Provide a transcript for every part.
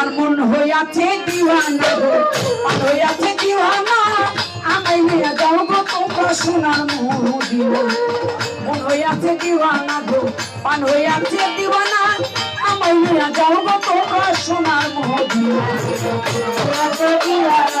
আমার মন হইয়াছে দিওয়ানা গো। হইয়াছে দিওয়ানা, আমায় যাও গো তোমরা সোনার মহিল মন হইয়াছে দিওয়ানা গো পান হইয়াছে দিওয়ানা, আমায় যাও গো তোমরা সোনার মহিল দিওয়ানা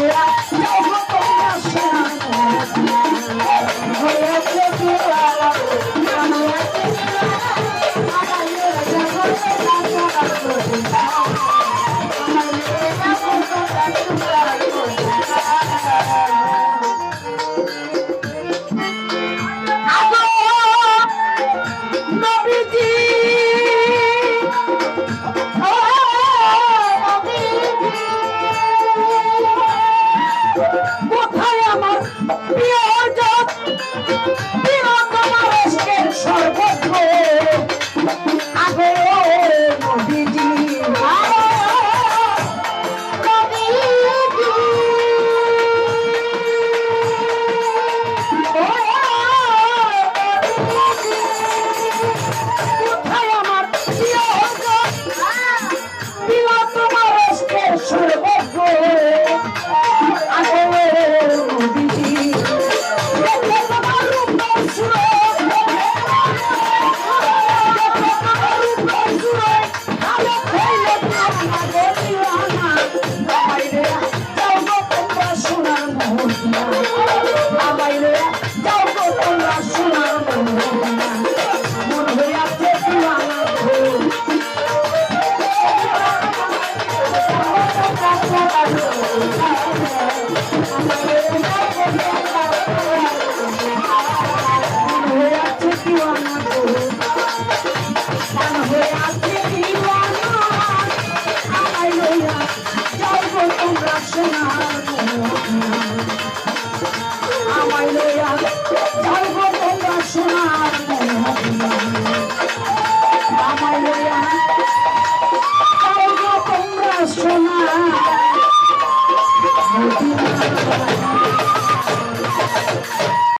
ciudad.